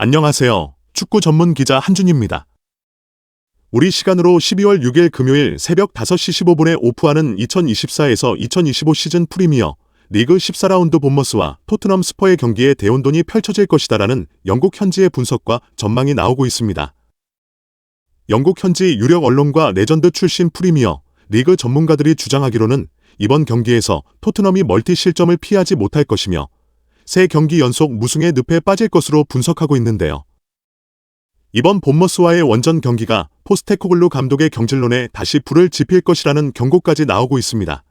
안녕하세요. 축구 전문 기자 한준입니다. 우리 시간으로 12월 6일 금요일 새벽 5시 15분에 오프하는 2024에서 2025 시즌 프리미어 리그 14라운드 본머스와 토트넘 스퍼의 경기에 대혼돈이 펼쳐질 것이다라는 영국 현지의 분석과 전망이 나오고 있습니다. 영국 현지 유력 언론과 레전드 출신 프리미어 리그 전문가들이 주장하기로는 이번 경기에서 토트넘이 멀티 실점을 피하지 못할 것이며 세 경기 연속 무승의 늪에 빠질 것으로 분석하고 있는데요. 이번 본머스와의 원전 경기가 포스테코글루 감독의 경질론에 다시 불을 지필 것이라는 경고까지 나오고 있습니다.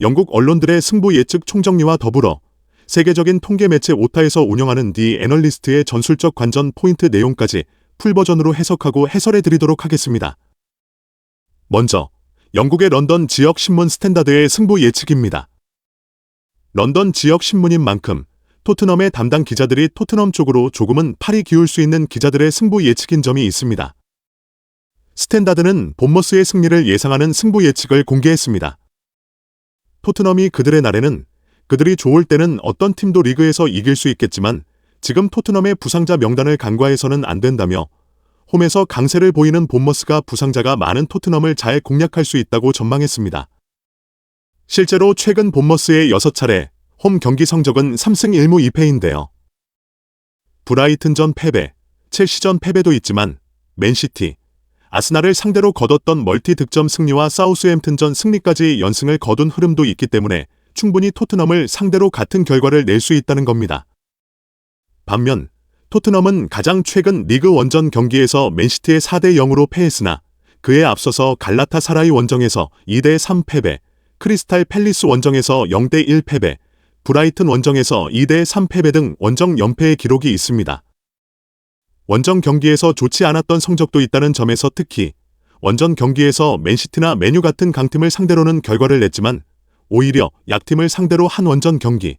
영국 언론들의 승부 예측 총정리와 더불어 세계적인 통계 매체 오타에서 운영하는 디 애널리스트의 전술적 관전 포인트 내용까지 풀버전으로 해석하고 해설해 드리도록 하겠습니다. 먼저 영국의 런던 지역 신문 스탠다드의 승부 예측입니다. 런던 지역 신문인 만큼 토트넘의 담당 기자들이 토트넘 쪽으로 조금은 팔이 기울 수 있는 기자들의 승부 예측인 점이 있습니다. 스탠다드는 본머스의 승리를 예상하는 승부 예측을 공개했습니다. 토트넘이 그들의 날에는 그들이 좋을 때는 어떤 팀도 리그에서 이길 수 있겠지만 지금 토트넘의 부상자 명단을 간과해서는 안 된다며 홈에서 강세를 보이는 본머스가 부상자가 많은 토트넘을 잘 공략할 수 있다고 전망했습니다. 실제로 최근 본머스의 6차례 홈 경기 성적은 3승 1무 2패인데요. 브라이튼전 패배, 첼시전 패배도 있지만 맨시티, 아스날을 상대로 거뒀던 멀티 득점 승리와 사우스햄튼전 승리까지 연승을 거둔 흐름도 있기 때문에 충분히 토트넘을 상대로 같은 결과를 낼 수 있다는 겁니다. 반면 토트넘은 가장 최근 리그 원전 경기에서 맨시티의 4대 0으로 패했으나 그에 앞서서 갈라타 사라이 원정에서 2대 3 패배, 크리스탈 팰리스 원정에서 0대 1 패배, 브라이튼 원정에서 2대 3 패배 등 원정 연패의 기록이 있습니다. 원정 경기에서 좋지 않았던 성적도 있다는 점에서 특히 원전 경기에서 맨시티나 메뉴 같은 강팀을 상대로는 결과를 냈지만 오히려 약팀을 상대로 한 원전 경기,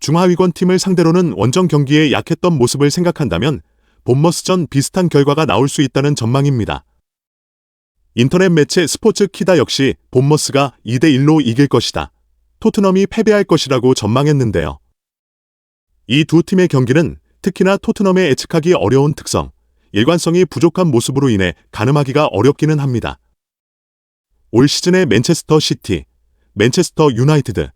중하위권 팀을 상대로는 원정 경기에 약했던 모습을 생각한다면 본머스전 비슷한 결과가 나올 수 있다는 전망입니다. 인터넷 매체 스포츠 키다 역시 본머스가 2대1로 이길 것이다. 토트넘이 패배할 것이라고 전망했는데요. 이 두 팀의 경기는 특히나 토트넘의 예측하기 어려운 특성, 일관성이 부족한 모습으로 인해 가늠하기가 어렵기는 합니다. 올 시즌의 맨체스터 시티, 맨체스터 유나이티드,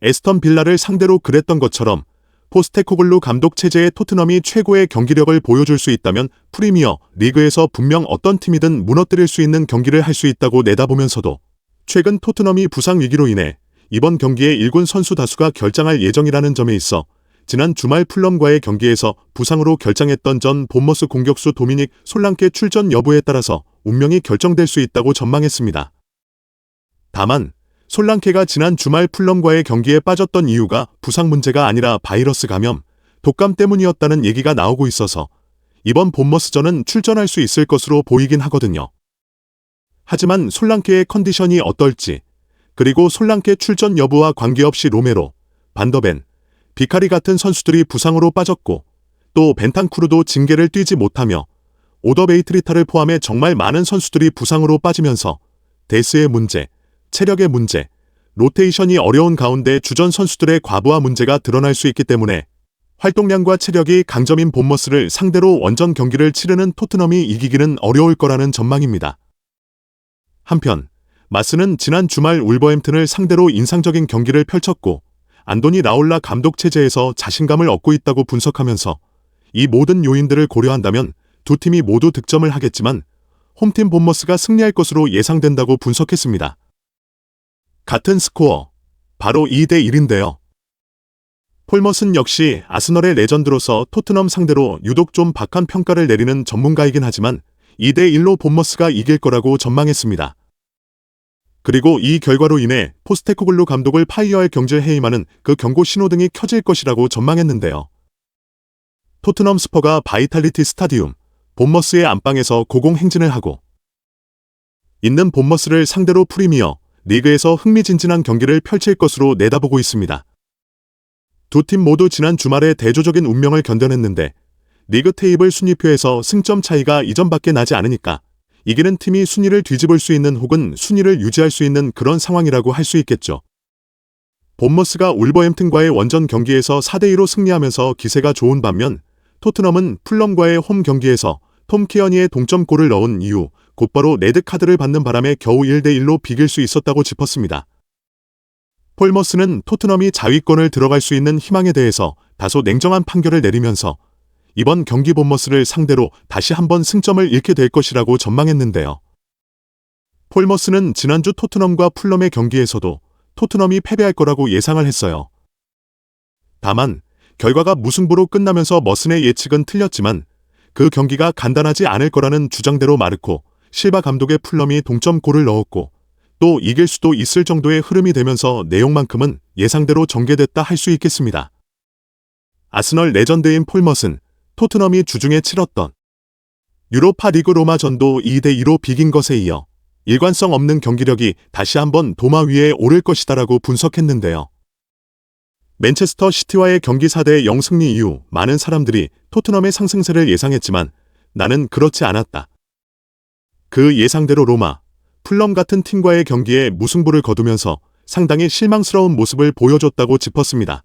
에스턴 빌라를 상대로 그랬던 것처럼 포스테코글루 감독 체제의 토트넘이 최고의 경기력을 보여줄 수 있다면 프리미어 리그에서 분명 어떤 팀이든 무너뜨릴 수 있는 경기를 할 수 있다고 내다보면서도 최근 토트넘이 부상 위기로 인해 이번 경기에 일군 선수 다수가 결장할 예정이라는 점에 있어 지난 주말 풀럼과의 경기에서 부상으로 결장했던 전 본머스 공격수 도미닉 솔랑케 출전 여부에 따라서 운명이 결정될 수 있다고 전망했습니다. 다만 솔랑케가 지난 주말 풀럼과의 경기에 빠졌던 이유가 부상 문제가 아니라 바이러스 감염, 독감 때문이었다는 얘기가 나오고 있어서 이번 본머스전은 출전할 수 있을 것으로 보이긴 하거든요. 하지만 솔랑케의 컨디션이 어떨지, 그리고 솔랑케 출전 여부와 관계없이 로메로, 반더벤, 비카리 같은 선수들이 부상으로 빠졌고 또 벤탄쿠르도 징계를 뛰지 못하며 오더베이트리타를 포함해 정말 많은 선수들이 부상으로 빠지면서 데스의 문제, 체력의 문제, 로테이션이 어려운 가운데 주전 선수들의 과부하 문제가 드러날 수 있기 때문에 활동량과 체력이 강점인 본머스를 상대로 원전 경기를 치르는 토트넘이 이기기는 어려울 거라는 전망입니다. 한편 마스는 지난 주말 울버햄튼을 상대로 인상적인 경기를 펼쳤고 안도니 라올라 감독 체제에서 자신감을 얻고 있다고 분석하면서 이 모든 요인들을 고려한다면 두 팀이 모두 득점을 하겠지만 홈팀 본머스가 승리할 것으로 예상된다고 분석했습니다. 같은 스코어, 바로 2대 1인데요. 폴머슨 역시 아스널의 레전드로서 토트넘 상대로 유독 좀 박한 평가를 내리는 전문가이긴 하지만 2대 1로 본머스가 이길 거라고 전망했습니다. 그리고 이 결과로 인해 포스테코글루 감독을 파이어할 경질 해임하는 그 경고 신호등이 켜질 것이라고 전망했는데요. 토트넘 스퍼가 바이탈리티 스타디움, 본머스의 안방에서 고공 행진을 하고 있는 본머스를 상대로 프리미어, 리그에서 흥미진진한 경기를 펼칠 것으로 내다보고 있습니다. 두 팀 모두 지난 주말에 대조적인 운명을 견뎌냈는데 리그 테이블 순위표에서 승점 차이가 이전밖에 나지 않으니까 이기는 팀이 순위를 뒤집을 수 있는 혹은 순위를 유지할 수 있는 그런 상황이라고 할 수 있겠죠. 본머스가 울버햄튼과의 원전 경기에서 4대2로 승리하면서 기세가 좋은 반면 토트넘은 풀럼과의 홈 경기에서 톰 키어니의 동점골을 넣은 이후 곧바로 레드카드를 받는 바람에 겨우 1대1로 비길 수 있었다고 짚었습니다. 폴머스는 토트넘이 자위권을 들어갈 수 있는 희망에 대해서 다소 냉정한 판결을 내리면서 이번 경기 본머스를 상대로 다시 한번 승점을 잃게 될 것이라고 전망했는데요. 폴머스는 지난주 토트넘과 풀럼의 경기에서도 토트넘이 패배할 거라고 예상을 했어요. 다만 결과가 무승부로 끝나면서 머슨의 예측은 틀렸지만 그 경기가 간단하지 않을 거라는 주장대로 마르코 실바 감독의 풀럼이 동점골을 넣었고 또 이길 수도 있을 정도의 흐름이 되면서 내용만큼은 예상대로 전개됐다 할 수 있겠습니다. 아스널 레전드인 폴머슨 토트넘이 주중에 치렀던 유로파 리그 로마전도 2대2로 비긴 것에 이어 일관성 없는 경기력이 다시 한번 도마 위에 오를 것이다라고 분석했는데요. 맨체스터 시티와의 경기 4대 0 승리 이후 많은 사람들이 토트넘의 상승세를 예상했지만 나는 그렇지 않았다. 그 예상대로 로마, 풀럼 같은 팀과의 경기에 무승부를 거두면서 상당히 실망스러운 모습을 보여줬다고 짚었습니다.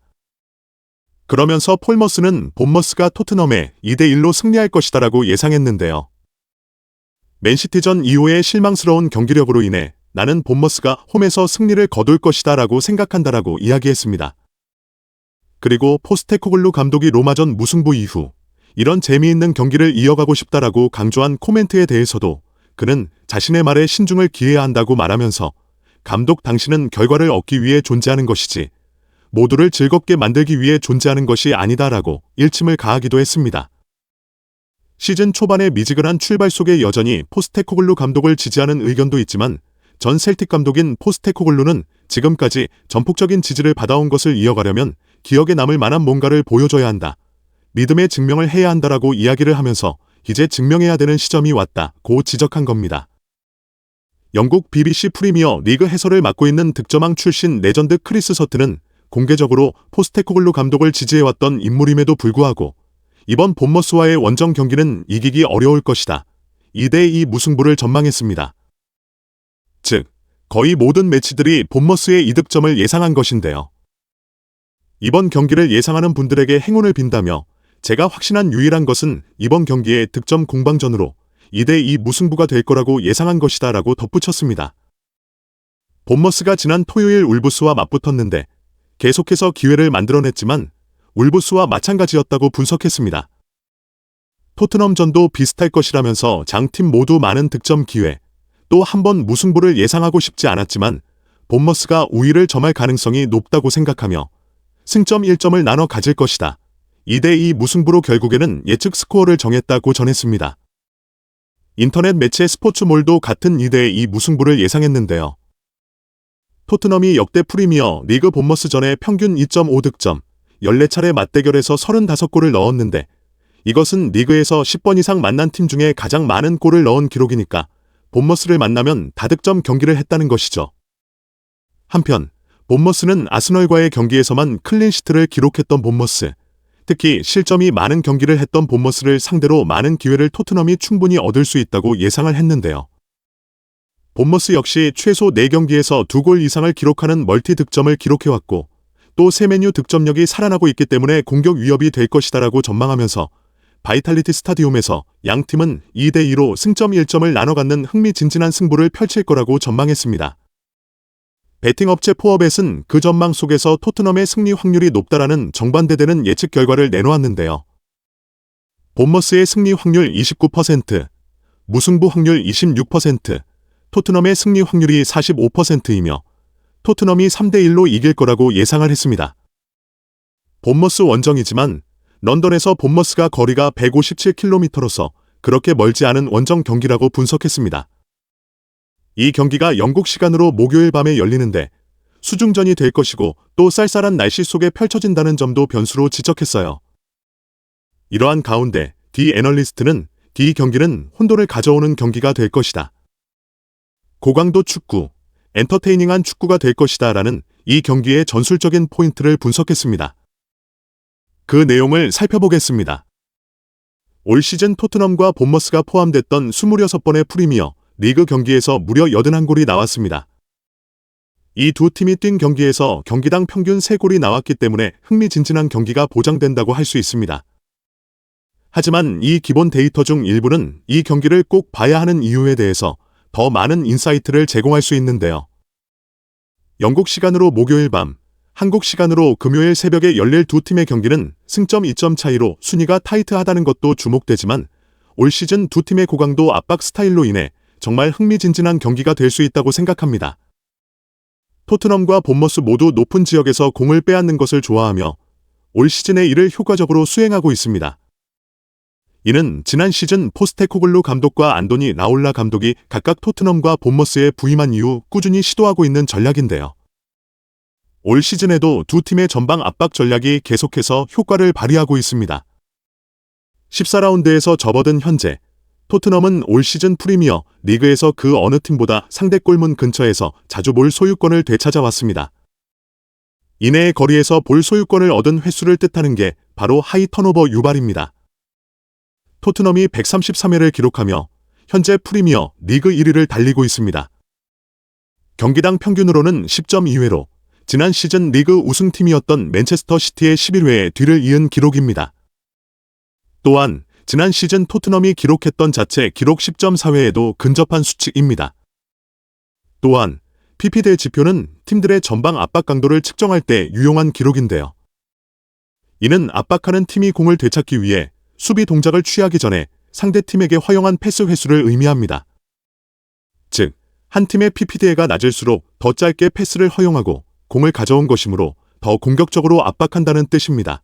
그러면서 폴머스는 본머스가 토트넘에 2대1로 승리할 것이다라고 예상했는데요. 맨시티전 이후의 실망스러운 경기력으로 인해 나는 본머스가 홈에서 승리를 거둘 것이다라고 생각한다라고 이야기했습니다. 그리고 포스테코글루 감독이 로마전 무승부 이후 이런 재미있는 경기를 이어가고 싶다라고 강조한 코멘트에 대해서도 그는 자신의 말에 신중을 기해야 한다고 말하면서 감독 당신은 결과를 얻기 위해 존재하는 것이지 모두를 즐겁게 만들기 위해 존재하는 것이 아니다라고 일침을 가하기도 했습니다. 시즌 초반의 미지근한 출발 속에 여전히 포스테코글루 감독을 지지하는 의견도 있지만 전 셀틱 감독인 포스테코글루는 지금까지 전폭적인 지지를 받아온 것을 이어가려면 기억에 남을 만한 뭔가를 보여줘야 한다. 믿음의 증명을 해야 한다라고 이야기를 하면서 이제 증명해야 되는 시점이 왔다 고 지적한 겁니다. 영국 BBC 프리미어 리그 해설을 맡고 있는 득점왕 출신 레전드 크리스 서트는 공개적으로 포스테코글루 감독을 지지해왔던 인물임에도 불구하고 이번 본머스와의 원정 경기는 이기기 어려울 것이다. 2대2 무승부를 전망했습니다. 즉, 거의 모든 매치들이 본머스의 이득점을 예상한 것인데요. 이번 경기를 예상하는 분들에게 행운을 빈다며 제가 확신한 유일한 것은 이번 경기의 득점 공방전으로 2대2 무승부가 될 거라고 예상한 것이다 라고 덧붙였습니다. 본머스가 지난 토요일 울부스와 맞붙었는데 계속해서 기회를 만들어냈지만 울부스와 마찬가지였다고 분석했습니다. 토트넘전도 비슷할 것이라면서 장팀 모두 많은 득점 기회, 또 한 번 무승부를 예상하고 싶지 않았지만 본머스가 우위를 점할 가능성이 높다고 생각하며 승점 1점을 나눠 가질 것이다. 2대2 무승부로 결국에는 예측 스코어를 정했다고 전했습니다. 인터넷 매체 스포츠몰도 같은 2대2 무승부를 예상했는데요. 토트넘이 역대 프리미어 리그 본머스전에 평균 2.5득점, 14차례 맞대결에서 35골을 넣었는데 이것은 리그에서 10번 이상 만난 팀 중에 가장 많은 골을 넣은 기록이니까 본머스를 만나면 다득점 경기를 했다는 것이죠. 한편 본머스는 아스널과의 경기에서만 클린시트를 기록했던 본머스, 특히 실점이 많은 경기를 했던 본머스를 상대로 많은 기회를 토트넘이 충분히 얻을 수 있다고 예상을 했는데요. 본머스 역시 최소 4경기에서 2골 이상을 기록하는 멀티 득점을 기록해왔고 또 세메뉴 득점력이 살아나고 있기 때문에 공격 위협이 될 것이다라고 전망하면서 바이탈리티 스타디움에서 양 팀은 2대2로 승점 1점을 나눠 갖는 흥미진진한 승부를 펼칠 거라고 전망했습니다. 베팅업체 포어벳은 그 전망 속에서 토트넘의 승리 확률이 높다라는 정반대되는 예측 결과를 내놓았는데요. 본머스의 승리 확률 29%, 무승부 확률 26%, 토트넘의 승리 확률이 45%이며 토트넘이 3대1로 이길 거라고 예상을 했습니다. 본머스 원정이지만 런던에서 본머스가 거리가 157km로서 그렇게 멀지 않은 원정 경기라고 분석했습니다. 이 경기가 영국 시간으로 목요일 밤에 열리는데 수중전이 될 것이고 또 쌀쌀한 날씨 속에 펼쳐진다는 점도 변수로 지적했어요. 이러한 가운데 디 애널리스트는 디 경기는 혼돈을 가져오는 경기가 될 것이다. 고강도 축구, 엔터테이닝한 축구가 될 것이다 라는 이 경기의 전술적인 포인트를 분석했습니다. 그 내용을 살펴보겠습니다. 올 시즌 토트넘과 본머스가 포함됐던 26번의 프리미어 리그 경기에서 무려 81골이 나왔습니다. 이 두 팀이 뛴 경기에서 경기당 평균 3골이 나왔기 때문에 흥미진진한 경기가 보장된다고 할 수 있습니다. 하지만 이 기본 데이터 중 일부는 이 경기를 꼭 봐야 하는 이유에 대해서 더 많은 인사이트를 제공할 수 있는데요. 영국 시간으로 목요일 밤, 한국 시간으로 금요일 새벽에 열릴 두 팀의 경기는 승점 2점 차이로 순위가 타이트하다는 것도 주목되지만 올 시즌 두 팀의 고강도 압박 스타일로 인해 정말 흥미진진한 경기가 될 수 있다고 생각합니다. 토트넘과 본머스 모두 높은 지역에서 공을 빼앗는 것을 좋아하며 올 시즌에 이를 효과적으로 수행하고 있습니다. 이는 지난 시즌 포스테코글루 감독과 안도니 라울라 감독이 각각 토트넘과 본머스에 부임한 이후 꾸준히 시도하고 있는 전략인데요. 올 시즌에도 두 팀의 전방 압박 전략이 계속해서 효과를 발휘하고 있습니다. 14라운드에서 접어든 현재 토트넘은 올 시즌 프리미어 리그에서 그 어느 팀보다 상대 골문 근처에서 자주 볼 소유권을 되찾아왔습니다. 이내의 거리에서 볼 소유권을 얻은 횟수를 뜻하는 게 바로 하이 턴오버 유발입니다. 토트넘이 133회를 기록하며 현재 프리미어 리그 1위를 달리고 있습니다. 경기당 평균으로는 10.2회로 지난 시즌 리그 우승팀이었던 맨체스터 시티의 11회에 뒤를 이은 기록입니다. 또한 지난 시즌 토트넘이 기록했던 자체 기록 10.4회에도 근접한 수치입니다. 또한 PP대 지표는 팀들의 전방 압박 강도를 측정할 때 유용한 기록인데요. 이는 압박하는 팀이 공을 되찾기 위해 수비 동작을 취하기 전에 상대 팀에게 허용한 패스 횟수를 의미합니다. 즉, 한 팀의 PPD가 낮을수록 더 짧게 패스를 허용하고 공을 가져온 것이므로 더 공격적으로 압박한다는 뜻입니다.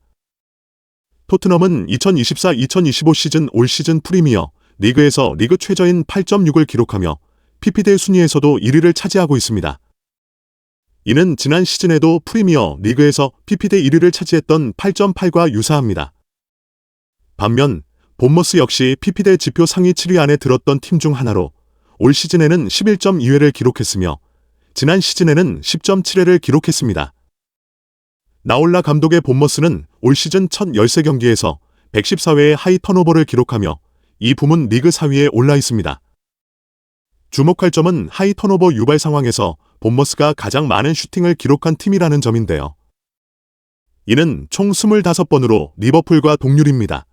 토트넘은 2024-2025 시즌 올 시즌 프리미어 리그에서 리그 최저인 8.6을 기록하며 PPD 순위에서도 1위를 차지하고 있습니다. 이는 지난 시즌에도 프리미어 리그에서 PPD 1위를 차지했던 8.8과 유사합니다. 반면 본머스 역시 PPD 지표 상위 7위 안에 들었던 팀 중 하나로 올 시즌에는 11.2회를 기록했으며 지난 시즌에는 10.7회를 기록했습니다. 나올라 감독의 본머스는 올 시즌 첫 13경기에서 114회의 하이 턴오버를 기록하며 이 부문 리그 4위에 올라 있습니다. 주목할 점은 하이 턴오버 유발 상황에서 본머스가 가장 많은 슈팅을 기록한 팀이라는 점인데요. 이는 총 25번으로 리버풀과 동률입니다.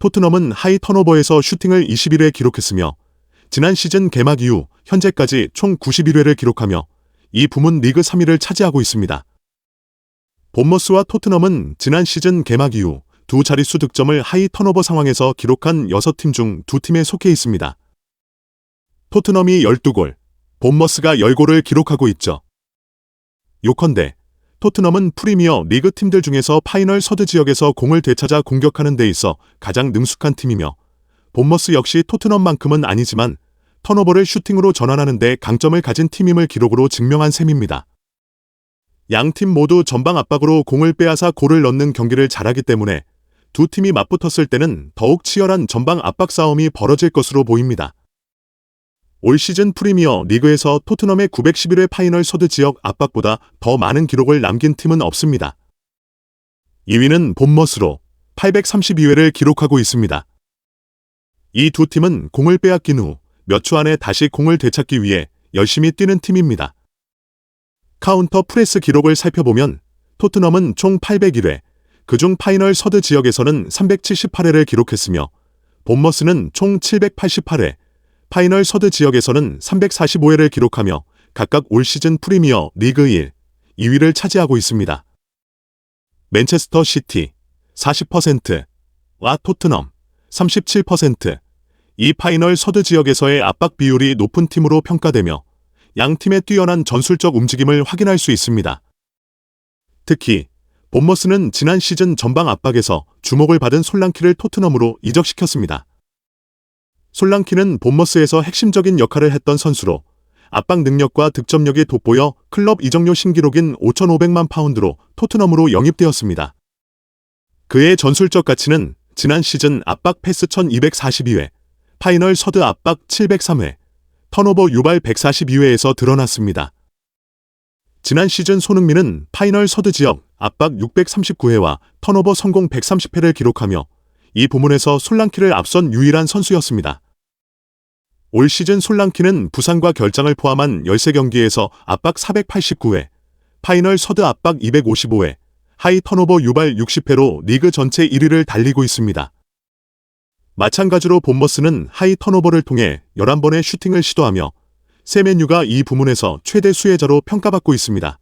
토트넘은 하이 턴오버에서 슈팅을 21회 기록했으며 지난 시즌 개막 이후 현재까지 총 91회를 기록하며 이 부문 리그 3위를 차지하고 있습니다. 본머스와 토트넘은 지난 시즌 개막 이후 두 자릿수 득점을 하이 턴오버 상황에서 기록한 6팀 중 2팀에 속해 있습니다. 토트넘이 12골, 본머스가 10골을 기록하고 있죠. 요컨대 토트넘은 프리미어 리그 팀들 중에서 파이널 서드 지역에서 공을 되찾아 공격하는 데 있어 가장 능숙한 팀이며 본머스 역시 토트넘만큼은 아니지만 턴오버를 슈팅으로 전환하는 데 강점을 가진 팀임을 기록으로 증명한 셈입니다. 양팀 모두 전방 압박으로 공을 빼앗아 골을 넣는 경기를 잘하기 때문에 두 팀이 맞붙었을 때는 더욱 치열한 전방 압박 싸움이 벌어질 것으로 보입니다. 올 시즌 프리미어 리그에서 토트넘의 911회 파이널 서드 지역 압박보다 더 많은 기록을 남긴 팀은 없습니다. 2위는 본머스로 832회를 기록하고 있습니다. 이 두 팀은 공을 빼앗긴 후 몇 초 안에 다시 공을 되찾기 위해 열심히 뛰는 팀입니다. 카운터 프레스 기록을 살펴보면 토트넘은 총 801회, 그중 파이널 서드 지역에서는 378회를 기록했으며 본머스는 총 788회, 파이널 서드 지역에서는 345회를 기록하며 각각 올 시즌 프리미어 리그 1, 2위를 차지하고 있습니다. 맨체스터 시티 40%와 토트넘 37%, 이 파이널 서드 지역에서의 압박 비율이 높은 팀으로 평가되며 양 팀의 뛰어난 전술적 움직임을 확인할 수 있습니다. 특히 본머스는 지난 시즌 전방 압박에서 주목을 받은 솔랑키를 토트넘으로 이적시켰습니다. 솔랑키는 본머스에서 핵심적인 역할을 했던 선수로 압박 능력과 득점력이 돋보여 클럽 이적료 신기록인 5,500만 파운드로 토트넘으로 영입되었습니다. 그의 전술적 가치는 지난 시즌 압박 패스 1242회, 파이널 서드 압박 703회, 턴오버 유발 142회에서 드러났습니다. 지난 시즌 손흥민은 파이널 서드 지역 압박 639회와 턴오버 성공 130회를 기록하며 이 부문에서 솔랑키를 앞선 유일한 선수였습니다. 올 시즌 솔랑키는 부상과 결장을 포함한 13경기에서 압박 489회, 파이널 서드 압박 255회, 하이 턴오버 유발 60회로 리그 전체 1위를 달리고 있습니다. 마찬가지로 본머스는 하이 턴오버를 통해 11번의 슈팅을 시도하며 세맨유가 이 부문에서 최대 수혜자로 평가받고 있습니다.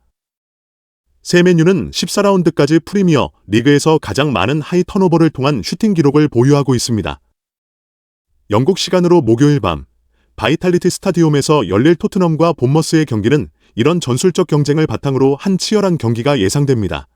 세맨유는 14라운드까지 프리미어 리그에서 가장 많은 하이 턴오버를 통한 슈팅 기록을 보유하고 있습니다. 영국 시간으로 목요일 밤 바이탈리티 스타디움에서 열릴 토트넘과 본머스의 경기는 이런 전술적 경쟁을 바탕으로 한 치열한 경기가 예상됩니다.